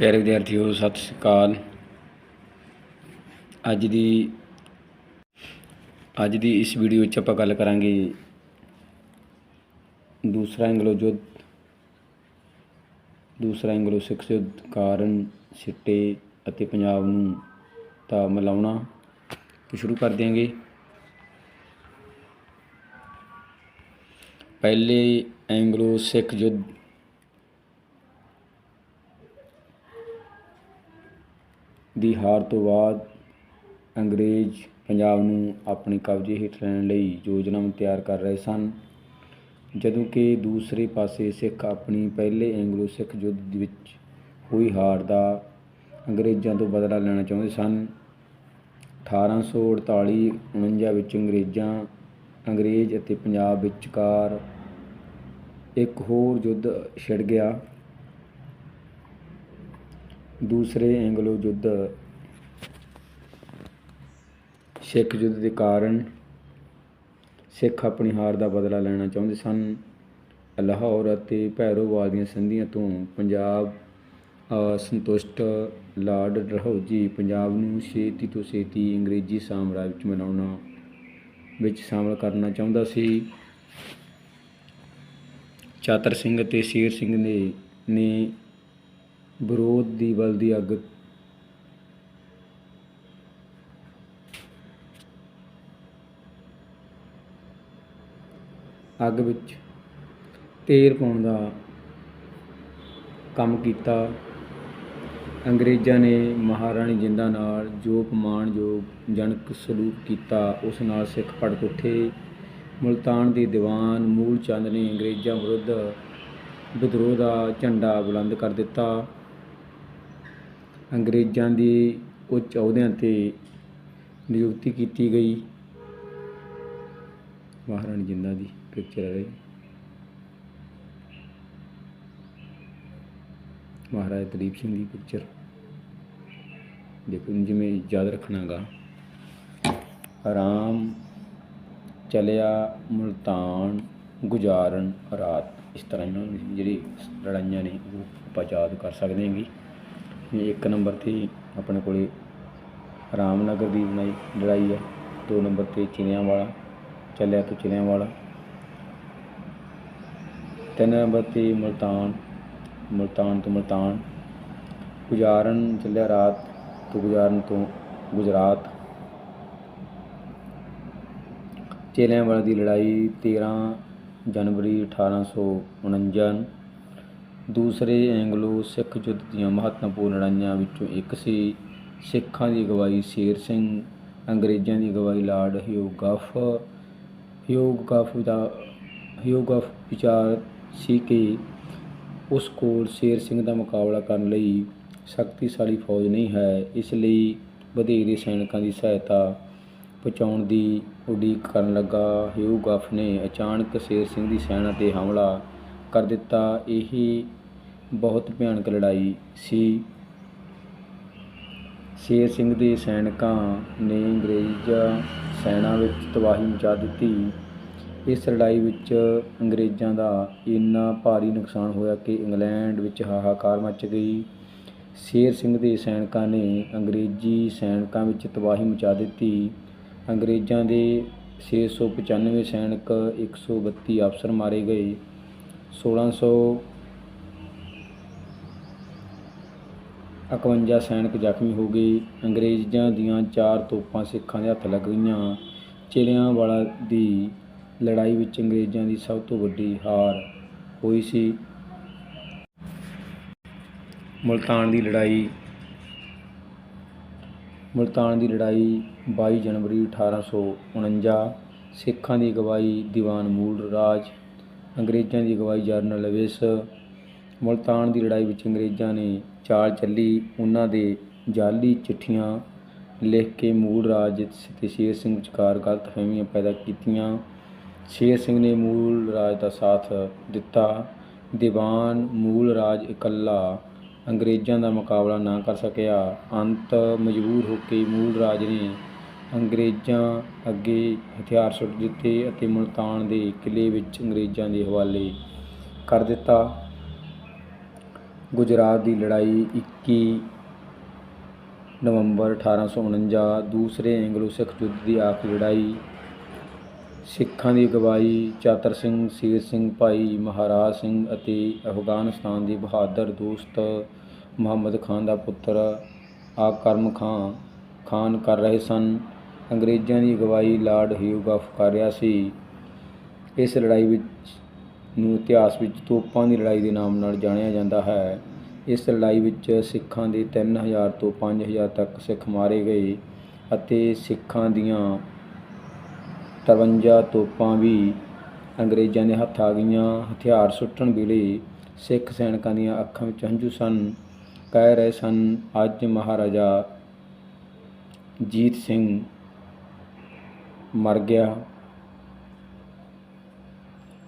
ਪਿਆਰੇ ਵਿਦਿਆਰਥੀਓ ਸਤਿ ਸ਼੍ਰੀ ਅਕਾਲ। ਅੱਜ ਦੀ ਅੱਜ ਦੀ ਇਸ ਵੀਡੀਓ ਵਿੱਚ ਆਪਾਂ ਗੱਲ ਕਰਾਂਗੇ ਦੂਸਰਾ ਐਂਗਲੋ ਯੁੱਧ, ਦੂਸਰਾ ਐਂਗਲੋ ਸਿੱਖ ਯੁੱਧ ਕਾਰਨ ਸਿੱਟੇ ਅਤੇ ਪੰਜਾਬ ਨੂੰ ਤਾਂ ਮਿਲਾਉਣਾ ਸ਼ੁਰੂ ਕਰ ਦਿਆਂਗੇ। ਪਹਿਲੇ ਐਂਗਲੋ ਸਿੱਖ ਯੁੱਧ ਦੀ ਹਾਰ ਤੋਂ ਬਾਅਦ ਅੰਗਰੇਜ਼ ਪੰਜਾਬ ਨੂੰ ਆਪਣੇ ਕਬਜ਼ੇ ਹੇਠ ਲੈਣ ਲਈ ਯੋਜਨਾਵਾਂ ਤਿਆਰ ਕਰ ਰਹੇ ਸਨ। ਜਦੋਂ ਕਿ ਦੂਸਰੇ ਪਾਸੇ ਸਿੱਖ ਆਪਣੀ ਪਹਿਲੇ ਐਂਗਲੋ ਸਿੱਖ ਯੁੱਧ ਦੇ ਵਿੱਚ ਹੋਈ ਹਾਰ ਦਾ ਅੰਗਰੇਜ਼ਾਂ ਤੋਂ ਬਦਲਾ ਲੈਣਾ ਚਾਹੁੰਦੇ ਸਨ। 1848 49 ਵਿੱਚ ਅੰਗਰੇਜ਼ਾਂ, ਅੰਗਰੇਜ਼ ਅਤੇ ਪੰਜਾਬ ਵਿਚਕਾਰ ਇੱਕ ਹੋਰ ਯੁੱਧ ਛਿੜ ਗਿਆ। ਦੂਸਰੇ ਐਂਗਲੋ ਯੁੱਧ ਸਿੱਖ ਯੁੱਧ ਦੇ ਕਾਰਨ ਸਿੱਖ ਆਪਣੀ ਹਾਰ ਦਾ ਬਦਲਾ ਲੈਣਾ ਚਾਹੁੰਦੇ ਸਨ। ਲਾਹੌਰ ਅਤੇ ਭੈਰੋਵਾਲ ਦੀਆਂ ਸੰਧੀਆਂ ਤੋਂ ਪੰਜਾਬ ਅਸੰਤੁਸ਼ਟ ਲਾਰਡ ਡਲਹੌਜੀ ਪੰਜਾਬ ਨੂੰ ਛੇਤੀ ਤੋਂ ਛੇਤੀ ਅੰਗਰੇਜ਼ੀ ਸਾਮਰਾਜ ਵਿੱਚ ਮਿਲਾਉਣਾ ਵਿੱਚ ਸ਼ਾਮਲ ਕਰਨਾ ਚਾਹੁੰਦਾ ਸੀ। ਚਾਤਰ ਸਿੰਘ ਅਤੇ ਸ਼ੇਰ ਸਿੰਘ ਨੇ ਨੇ ਵਿਰੋਧ ਦੀ ਬਲਦੀ ਅੱਗ। ਅੱਗ ਵਿੱਚ ਤੇਲ ਪਾਉਣ ਦਾ ਕੰਮ ਕੀਤਾ। ਅੰਗਰੇਜ਼ਾਂ ਨੇ ਮਹਾਰਾਣੀ ਜਿੰਦਾ ਨਾਲ ਜੋ ਅਪਮਾਨਯੋਗ ਜਨਕ ਸਲੂਕ ਕੀਤਾ, ਉਸ ਨਾਲ ਸਿੱਖ ਭੜਕ ਉੱਠੇ। ਮੁਲਤਾਨ ਦੀ ਦੀਵਾਨ ਮੂਲ ਚੰਦ ਨੇ ਅੰਗਰੇਜ਼ਾਂ ਵਿਰੁੱਧ ਵਿਦਰੋਹ ਦਾ ਝੰਡਾ ਬੁਲੰਦ ਕਰ ਦਿੱਤਾ। ਅੰਗਰੇਜ਼ਾਂ ਦੀ ਉੱਚ ਅਹੁਦਿਆਂ ਤੇ ਨਿਯੁਕਤੀ ਕੀਤੀ ਗਈ। ਮਹਾਰਾਣੀ ਜਿੰਦਾ ਦੀ ਪਿਕਚਰ ਹੈ ਮਹਾਰਾਜਾ ਦਲੀਪ ਸਿੰਘ ਦੀ ਪਿਕਚਰ ਦੇਖੋ ਜਿਵੇਂ ਯਾਦ ਰੱਖਣਾਗਾ। ਆਰਾਮ ਚਲਿਆ ਮੁਲਤਾਨ ਗੁਜ਼ਾਰਨ ਰਾਤ। ਇਸ ਤਰ੍ਹਾਂ ਇਹਨਾਂ ਨੂੰ ਜਿਹੜੀ ਲੜਾਈਆਂ ਨੇ ਉਹ ਆਪਾਂ ਯਾਦ ਕਰ ਸਕਦੇ ਹਾਂਗੇ। ਇਹ ਇੱਕ ਨੰਬਰ ਤੇ ਆਪਣੇ ਕੋਲੇ ਰਾਮਨਗਰ ਦੀ ਬਣਾਈ, ਲੜਾਈ ਹੈ ਦੋ ਨੰਬਰ ਤੇ ਚਿਲਿਆਂ ਵਾਲਾ ਚੱਲਿਆ ਤੋਂ ਚਿਲਿਆਂ ਵਾਲਾ ਤਿੰਨ ਨੰਬਰ ਤੇ ਮੁਲਤਾਨ ਮੁਲਤਾਨ ਤੋਂ ਮੁਲਤਾਨ। ਗੁਜ਼ਾਰਨ ਚੱਲਿਆ ਰਾਤ ਤੋਂ ਗੁਜ਼ਾਰਨ ਤੋਂ ਗੁਜਰਾਤ। ਚੇਲਿਆਂ ਵਾਲਾ ਦੀ ਲੜਾਈ 13 ਜਨਵਰੀ 1849 ਦੂਸਰੇ ਐਂਗਲੋ ਸਿੱਖ ਯੁੱਧ ਦੀਆਂ ਮਹੱਤਵਪੂਰਨ ਲੜਾਈਆਂ ਵਿੱਚੋਂ ਇੱਕ ਸੀ। ਸਿੱਖਾਂ ਦੀ ਅਗਵਾਈ ਸ਼ੇਰ ਸਿੰਘ, ਅੰਗਰੇਜ਼ਾਂ ਦੀ ਅਗਵਾਈ ਲਾਰਡ ਹਿਊਗਫ। ਹਿਊਗਫ ਦਾ, ਹਿਊਗਫ ਵਿਚਾਰ ਸੀ ਕਿ ਉਸ ਕੋਲ ਸ਼ੇਰ ਸਿੰਘ ਦਾ ਮੁਕਾਬਲਾ ਕਰਨ ਲਈ ਸ਼ਕਤੀਸ਼ਾਲੀ ਫੌਜ ਨਹੀਂ ਹੈ। ਇਸ ਲਈ ਵਧੇਰੇ ਸੈਨਿਕਾਂ ਦੀ ਸਹਾਇਤਾ ਪਹੁੰਚਾਉਣ ਦੀ ਉਡੀਕ ਕਰਨ ਲੱਗਾ। ਹਿਊਗਫ ਨੇ ਅਚਾਨਕ ਸ਼ੇਰ ਸਿੰਘ ਦੀ ਸੈਨਾ ਤੇ ਹਮਲਾ ਕਰ ਦਿੱਤਾ। ਇਹ ਬਹੁਤ ਭਿਆਨਕ ਲੜਾਈ ਸੀ। ਸ਼ੇਰ ਸਿੰਘ ਦੇ ਸੈਨਿਕਾਂ ਨੇ ਅੰਗਰੇਜ਼ ਸੈਨਾ ਵਿੱਚ ਤਬਾਹੀ ਮਚਾ ਦਿੱਤੀ। ਇਸ ਲੜਾਈ ਵਿੱਚ ਅੰਗਰੇਜ਼ਾਂ ਦਾ ਇੰਨਾ ਭਾਰੀ ਨੁਕਸਾਨ ਹੋਇਆ ਕਿ ਇੰਗਲੈਂਡ ਵਿੱਚ ਹਾਹਾਕਾਰ ਮਚ ਗਈ। ਸ਼ੇਰ ਸਿੰਘ ਦੇ ਸੈਨਿਕਾਂ ਨੇ ਅੰਗਰੇਜ਼ੀ ਸੈਨਿਕਾਂ ਵਿੱਚ ਤਬਾਹੀ ਮਚਾ ਦਿੱਤੀ। ਅੰਗਰੇਜ਼ਾਂ ਦੇ 695 ਸੈਨਿਕ 132 ਅਫਸਰ ਮਾਰੇ ਗਏ। 1600 51 ਸੈਨਿਕ ਜ਼ਖਮੀ ਹੋ ਗਏ। ਅੰਗਰੇਜ਼ਾਂ ਦੀਆਂ ਚਾਰ ਤੋਪਾਂ ਸਿੱਖਾਂ ਦੇ ਹੱਥ ਲੱਗ ਗਈਆਂ। ਚਿਲਿਆਂ ਵਾਲਾ ਦੀ ਲੜਾਈ ਵਿੱਚ ਅੰਗਰੇਜ਼ਾਂ ਦੀ ਸਭ ਤੋਂ ਵੱਡੀ ਹਾਰ ਹੋਈ ਸੀ। ਮੁਲਤਾਨ ਦੀ ਲੜਾਈ, ਮੁਲਤਾਨ ਦੀ ਲੜਾਈ 22 ਜਨਵਰੀ 1849 ਸਿੱਖਾਂ ਦੀ ਅਗਵਾਈ ਦੀਵਾਨ ਮੂਲ ਰਾਜ, ਅੰਗਰੇਜ਼ਾਂ ਦੀ ਅਗਵਾਈ ਜਰਨਲ ਲਵਿਸ ਮੁਲਤਾਨ ਦੀ ਲੜਾਈ ਵਿੱਚ ਅੰਗਰੇਜ਼ਾਂ ਨੇ ਚਾਲ ਚੱਲੀ। ਉਹਨਾਂ ਦੇ ਜਾਅਲੀ ਚਿੱਠੀਆਂ ਲਿਖ ਕੇ ਮੂਲ ਰਾਜ ਅਤੇ ਸ਼ੇਰ ਸਿੰਘ ਵਿਚਕਾਰ ਗਲਤਫਹਿਮੀਆਂ ਪੈਦਾ ਕੀਤੀਆਂ। ਸ਼ੇਰ ਸਿੰਘ ਨੇ ਮੂਲ ਰਾਜ ਦਾ ਸਾਥ ਦਿੱਤਾ। ਦੀਵਾਨ ਮੂਲ ਰਾਜ ਇਕੱਲਾ ਅੰਗਰੇਜ਼ਾਂ ਦਾ ਮੁਕਾਬਲਾ ਨਾ ਕਰ ਸਕਿਆ। ਅੰਤ ਮਜਬੂਰ ਹੋ ਕੇ ਮੂਲ ਰਾਜ ਨੇ ਅੰਗਰੇਜ਼ਾਂ ਅੱਗੇ ਹਥਿਆਰ ਸੁੱਟ ਦਿੱਤੇ ਅਤੇ ਮੁਲਤਾਨ ਦੇ ਕਿਲੇ ਵਿੱਚ ਅੰਗਰੇਜ਼ਾਂ ਦੇ ਹਵਾਲੇ ਕਰ ਦਿੱਤਾ। ਗੁਜਰਾਤ ਦੀ ਲੜਾਈ 21 ਨਵੰਬਰ 1849 ਦੂਸਰੇ ਐਂਗਲੋ ਸਿੱਖ ਯੁੱਧ ਦੀ ਆਖਰੀ ਲੜਾਈ। ਸਿੱਖਾਂ ਦੀ ਅਗਵਾਈ ਚਾਤਰ ਸਿੰਘ, ਸ਼ੇਰ ਸਿੰਘ, ਭਾਈ ਮਹਾਰਾਜ ਸਿੰਘ ਅਤੇ ਅਫਗਾਨਿਸਤਾਨ ਦੇ ਬਹਾਦਰ ਦੋਸਤ ਮੁਹੰਮਦ ਖਾਨ ਦਾ ਪੁੱਤਰ ਆਕਰਮ ਖਾਂ ਖਾਨ ਕਰ ਰਹੇ ਸਨ। ਅੰਗਰੇਜ਼ਾਂ ਦੀ ਅਗਵਾਈ ਲਾਰਡ ਹਿਊ ਹਿਊਗਫ ਕਰ ਰਿਹਾ ਸੀ। ਇਸ ਲੜਾਈ ਵਿੱਚ ਨੂੰ ਇਤਿਹਾਸ ਵਿੱਚ ਤੋਪਾਂ ਦੀ ਲੜਾਈ ਦੇ ਨਾਮ ਨਾਲ ਜਾਣਿਆ ਜਾਂਦਾ ਹੈ। ਇਸ ਲੜਾਈ ਵਿੱਚ ਸਿੱਖਾਂ ਦੇ 3000 ਤੋਂ 5000 ਤੱਕ ਸਿੱਖ ਮਾਰੇ ਗਏ ਅਤੇ ਸਿੱਖਾਂ ਦੀਆਂ 53 ਤੋਪਾਂ ਵੀ ਅੰਗਰੇਜ਼ਾਂ ਦੇ ਹੱਥ ਆ ਗਈਆਂ। ਹਥਿਆਰ ਸੁੱਟਣ ਵੇਲੇ ਸਿੱਖ ਸੈਨਿਕਾਂ ਦੀਆਂ ਅੱਖਾਂ ਵਿੱਚ ਹੰਝੂ ਸਨ। ਕਹਿ ਰਹੇ ਸਨ, ਅੱਜ ਮਹਾਰਾਜਾ ਜੀਤ ਸਿੰਘ ਮਰ ਗਿਆ।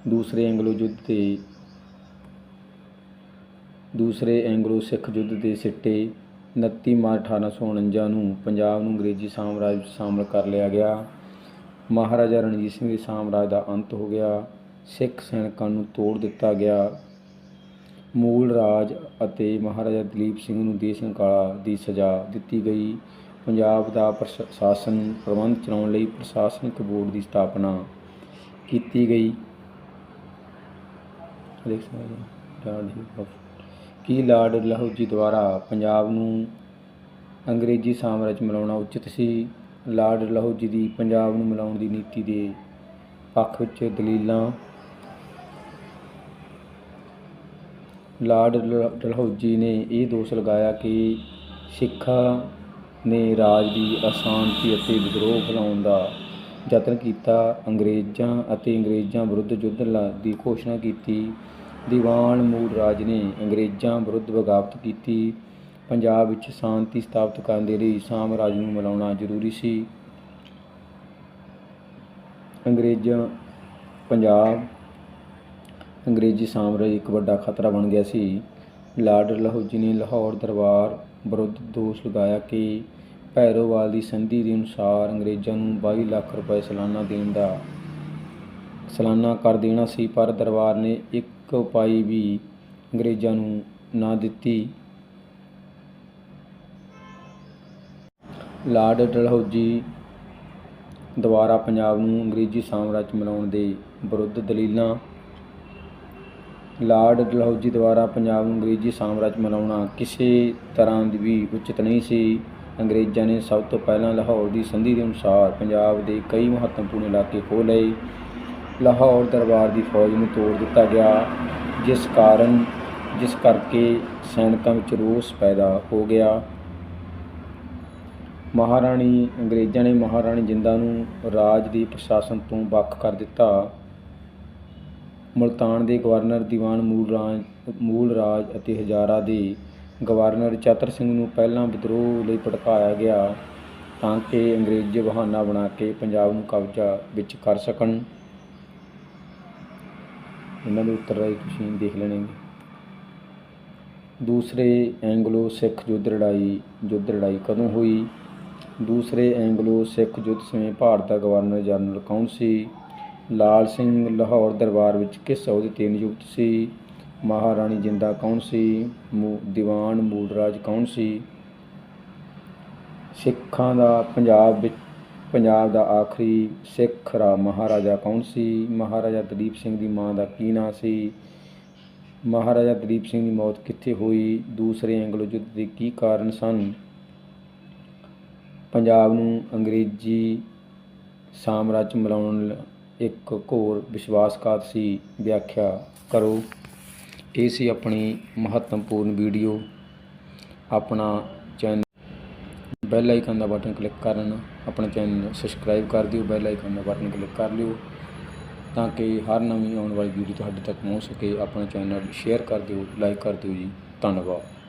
ਦੂਸਰੇ ਐਂਗਲੋ ਯੁੱਧ 'ਤੇ, ਦੂਸਰੇ ਐਂਗਲੋ ਸਿੱਖ ਯੁੱਧ ਦੇ ਸਿੱਟੇ 29 ਮਾਰਚ 1849 ਨੂੰ ਪੰਜਾਬ ਨੂੰ ਅੰਗਰੇਜ਼ੀ ਸਾਮਰਾਜ ਵਿੱਚ ਸ਼ਾਮਲ ਕਰ ਲਿਆ ਗਿਆ। ਮਹਾਰਾਜਾ ਰਣਜੀਤ ਸਿੰਘ ਦੇ ਸਾਮਰਾਜ ਦਾ ਅੰਤ ਹੋ ਗਿਆ। ਸਿੱਖ ਸੈਨਿਕਾਂ ਨੂੰ ਤੋੜ ਦਿੱਤਾ ਗਿਆ। ਮੂਲ ਰਾਜ ਅਤੇ ਮਹਾਰਾਜਾ ਦਲੀਪ ਸਿੰਘ ਨੂੰ ਦੇਸ਼ ਨਿਕਾਲਾ ਦੀ ਸਜ਼ਾ ਦਿੱਤੀ ਗਈ। ਪੰਜਾਬ ਦਾ ਪ੍ਰਸ਼ਾਸਨ ਪ੍ਰਬੰਧ ਚਲਾਉਣ ਲਈ ਪ੍ਰਸ਼ਾਸਨਿਕ ਬੋਰਡ ਦੀ ਸਥਾਪਨਾ ਕੀਤੀ ਗਈ। ਦੇਖ ਸਕਦੇ ਹੋ, ਲਾਰਡ ਹਿਊਗਫ ਕੀ ਲਾਰਡ ਲਹੌਜੀ ਦੁਆਰਾ ਪੰਜਾਬ ਨੂੰ ਅੰਗਰੇਜ਼ੀ ਸਾਮਰਾਜ ਮਿਲਾਉਣਾ ਉਚਿਤ ਸੀ? ਲਾਰਡ ਲਹੌਜੀ ਦੀ ਪੰਜਾਬ ਨੂੰ ਮਿਲਾਉਣ ਦੀ ਨੀਤੀ ਦੇ ਪੱਖ ਵਿੱਚ ਦਲੀਲਾਂ। ਲਾਰਡ ਲ- ਡਲਹੌਜੀ ਨੇ ਇਹ ਦੋਸ਼ ਲਗਾਇਆ ਕਿ ਸਿੱਖਾਂ ਨੇ ਰਾਜ ਦੀ ਅਸ਼ਾਂਤੀ ਅਤੇ ਵਿਦਰੋਹ ਫੈਲਾਉਣ ਦਾ ਯਤਨ ਕੀਤਾ, ਅੰਗਰੇਜ਼ਾਂ ਅਤੇ ਅੰਗਰੇਜ਼ਾਂ ਵਿਰੁੱਧ ਯੁੱਧ ਲਾ- ਦੀ ਘੋਸ਼ਣਾ ਕੀਤੀ। ਦੀਵਾਨ ਮੂਲ ਰਾਜ ਨੇ ਅੰਗਰੇਜ਼ਾਂ ਵਿਰੁੱਧ ਬਗਾਵਤ ਕੀਤੀ। ਪੰਜਾਬ ਵਿੱਚ ਸ਼ਾਂਤੀ ਸਥਾਪਿਤ ਕਰਨ ਦੇ ਲਈ ਸਾਮਰਾਜ ਨੂੰ ਮਿਲਾਉਣਾ ਜ਼ਰੂਰੀ ਸੀ। ਅੰਗਰੇਜ਼ਾਂ, ਪੰਜਾਬ, ਅੰਗਰੇਜ਼ੀ ਸਾਮਰਾਜ ਇੱਕ ਵੱਡਾ ਖਤਰਾ ਬਣ ਗਿਆ ਸੀ। ਲਾਰਡ ਲਾਹੌਜੀ ਨੇ ਲਾਹੌਰ ਦਰਬਾਰ ਵਿਰੁੱਧ ਦੋਸ਼ ਲਗਾਇਆ ਕਿ ਭੈਰੋਵਾਲ ਦੀ ਸੰਧੀ ਦੇ ਅਨੁਸਾਰ ਅੰਗਰੇਜ਼ਾਂ ਨੂੰ 22 ਲੱਖ ਰੁਪਏ ਸਾਲਾਨਾ ਦੇਣ ਦਾ ਸਾਲਾਨਾ ਕਰ ਦੇਣਾ ਸੀ, ਪਰ ਦਰਬਾਰ ਨੇ ਇੱਕ ਪਾਈ ਵੀ ਅੰਗਰੇਜ਼ਾਂ ਨੂੰ ਨਾ ਦਿੱਤੀ। ਲਾਰਡ ਡਲਹੌਜੀ ਦੁਆਰਾ ਪੰਜਾਬ ਨੂੰ ਅੰਗਰੇਜ਼ੀ ਸਾਮਰਾਜ ਮਿਲਾਉਣ ਦੇ ਵਿਰੁੱਧ ਦਲੀਲਾਂ। ਲਾਰਡ ਡਲਹੌਜੀ ਦੁਆਰਾ ਪੰਜਾਬ ਨੂੰ ਅੰਗਰੇਜ਼ੀ ਸਾਮਰਾਜ ਮਿਲਾਉਣਾ ਕਿਸੇ ਤਰ੍ਹਾਂ ਦੀ ਵੀ ਉਚਿਤ ਨਹੀਂ ਸੀ। ਅੰਗਰੇਜ਼ਾਂ ਨੇ ਸਭ ਤੋਂ ਪਹਿਲਾਂ ਲਾਹੌਰ ਦੀ ਸੰਧੀ ਦੇ ਅਨੁਸਾਰ ਪੰਜਾਬ ਦੇ ਕਈ ਮਹੱਤਵਪੂਰਨ ਇਲਾਕੇ ਖੋਹ ਲਏ। ਲਾਹੌਰ ਦਰਬਾਰ ਦੀ ਫੌਜ ਨੂੰ ਤੋੜ ਦਿੱਤਾ ਗਿਆ, ਜਿਸ ਕਾਰਨ, ਜਿਸ ਕਰਕੇ ਸੈਨਿਕਾਂ ਵਿੱਚ ਰੋਸ ਪੈਦਾ ਹੋ ਗਿਆ। ਮਹਾਰਾਣੀ, ਅੰਗਰੇਜ਼ਾਂ ਨੇ ਮਹਾਰਾਣੀ ਜਿੰਦਾ ਨੂੰ ਰਾਜ ਦੀ ਪ੍ਰਸ਼ਾਸਨ ਤੋਂ ਵੱਖ ਕਰ ਦਿੱਤਾ। ਮੁਲਤਾਨ ਦੇ ਗਵਰਨਰ ਦੀਵਾਨ ਮੂਲ ਰਾਜ ਮੂਲ ਰਾਜ ਅਤੇ ਹਜ਼ਾਰਾ ਦੇ ਗਵਰਨਰ ਚਤਰ ਸਿੰਘ ਨੂੰ ਪਹਿਲਾਂ ਵਿਦਰੋਹ ਲਈ ਭੜਕਾਇਆ ਗਿਆ ਤਾਂ ਕਿ ਅੰਗਰੇਜ਼ ਬਹਾਨਾ ਬਣਾ ਕੇ ਪੰਜਾਬ ਨੂੰ ਕਬਜ਼ਾ ਵਿੱਚ ਕਰ ਸਕਣ। ਇਹਨਾਂ ਦੇ ਉੱਤਰ ਰਾਹੀਂ ਤੁਸੀਂ ਦੇਖ ਲੈਣੇ ਦੂਸਰੇ ਐਂਗਲੋ ਸਿੱਖ ਯੁੱਧ ਲੜਾਈ ਯੁੱਧ ਲੜਾਈ ਕਦੋਂ ਹੋਈ? ਦੂਸਰੇ ਐਂਗਲੋ ਸਿੱਖ ਯੁੱਧ ਸਮੇਂ ਭਾਰਤ ਦਾ ਗਵਰਨਰ ਜਨਰਲ ਕੌਣ ਸੀ? ਲਾਲ ਸਿੰਘ ਲਾਹੌਰ ਦਰਬਾਰ ਵਿੱਚ ਕਿਸ ਅਹੁਦੇ ਤੇ ਨਿਯੁਕਤ ਸੀ? ਮਹਾਰਾਣੀ ਜਿੰਦਾ ਕੌਣ ਸੀ? ਮੂ- ਦੀਵਾਨ ਮੂਲਰਾਜ ਕੌਣ ਸੀ? ਸਿੱਖਾਂ ਦਾ ਪੰਜਾਬ ਵਿੱਚ, ਪੰਜਾਬ ਦਾ ਆਖਰੀ ਸਿੱਖ ਰਾ, ਮਹਾਰਾਜਾ ਕੌਣ ਸੀ? ਮਹਾਰਾਜਾ ਦਲੀਪ ਸਿੰਘ ਦੀ ਮਾਂ ਦਾ ਕੀ ਨਾਂ ਸੀ? ਮਹਾਰਾਜਾ ਦਲੀਪ ਸਿੰਘ ਦੀ ਮੌਤ ਕਿੱਥੇ ਹੋਈ? ਦੂਸਰੇ ਐਂਗਲੋ ਯੁੱਧ ਦੇ ਕੀ ਕਾਰਨ ਸਨ? ਪੰਜਾਬ ਨੂੰ ਅੰਗਰੇਜ਼ੀ ਸਾਮਰਾਜ ਮਿਲਾਉਣ ਇੱਕ ਘੋਰ ਵਿਸ਼ਵਾਸਘਾਤ ਸੀ। ਵਿਆਖਿਆ ਕਰੋ। ਇਹ ਸੀ ਆਪਣੀ ਮਹੱਤਵਪੂਰਨ ਵੀਡੀਓ। ਆਪਣਾ ਚੈਨਲ ਬੈਲ ਆਈਕਨ ਦਾ ਬਟਨ ਕਲਿੱਕ ਕਰਨ, ਆਪਣੇ ਚੈਨਲ ਨੂੰ ਸਬਸਕ੍ਰਾਈਬ ਕਰ ਦਿਓ, ਬੈਲ ਆਈਕਨ ਦਾ ਬਟਨ ਕਲਿੱਕ ਕਰ ਲਿਓ, ਤਾਂ ਕਿ ਹਰ ਨਵੀਂ ਆਉਣ ਵਾਲੀ ਵੀਡੀਓ ਤੁਹਾਡੇ ਤੱਕ ਪਹੁੰਚ ਸਕੇ। ਆਪਣਾ ਚੈਨਲ ਸ਼ੇਅਰ ਕਰ ਦਿਓ, ਲਾਈਕ ਕਰ ਦਿਓ ਜੀ। ਧੰਨਵਾਦ।